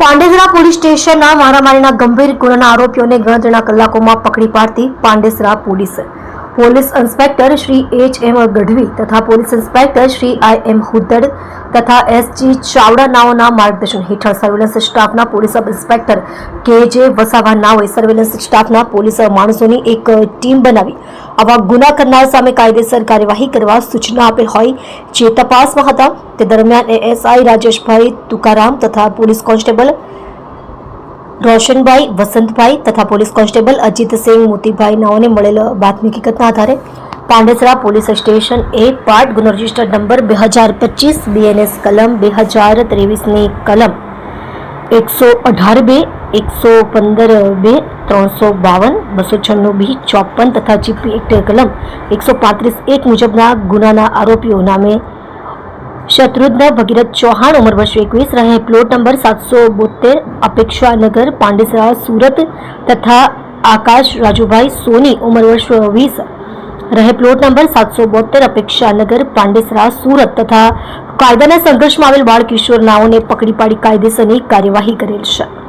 Pandesara police સ્ટેશનના મારામારીના ગંભીર ગુનાના આરોપીઓને ગણતરીના કલાકોમાં પકડી પાડતી Pandesara police. Police inspector Shri H M Gadhvi તથા police inspector Shri I M Huddad તથા એસજી ચાવડા નાઓના માર્ગદર્શન હેઠળ સર્વેલન્સ સ્ટાફના police sub inspector K J Vasava નાઓએ surveillance સ્ટાફના પોલીસ માણસોની એક ટીમ બનાવી. આવા ગુના કરનાર સામે કાયદેસર કાર્યવાહી કરવા સૂચના આપેલ હોય જે તપાસમાં હતા. તે દરમિયાન એએસઆઈ રાજેશભાઈ તુકારામ તથા પોલીસ કોન્સ્ટેબલ રોશનભાઈ, વસંતભાઈ તથા પોલીસ કોન્સ્ટેબલ અજીતસિંહ મોતીભાઈ નાઓને મળેલ બાતમી હકીકતના આધારે Pandesara police station A part ગુનો રજિસ્ટર નંબર બે હજાર પચીસ બીએનએસ કલમ બે હજાર ત્રેવીસની કલમ એકસો અઢાર બે, એકસો પંદર બે, ત્રણસો બાવન, બસો છન્નું બી, ચોપન તથા જીપી એક્ટ કલમ એકસો પાંત્રીસ એક મુજબના ગુનાના આરોપીઓ નામે શત્રુઘ્ન ભગીરથ ચૌહાણ ઉંમર વર્ષ એકવીસ રહે. પ્લોટ નંબર સાતસો બોતેર અપેક્ષાનગર, પાંડેસરા, સુરત તથા આકાશ રાજુભાઈ સોની ઉંમર વર્ષ વીસ રહે. પ્લોટ નંબર સાતસો બોતેર અપેક્ષાનગર, પાંડેસરા, સુરત તથા કાયદાના સંઘર્ષમાં આવેલ બાળ કિશોર નાઓને પકડી પાડી કાયદેસરની કાર્યવાહી કરેલ છે.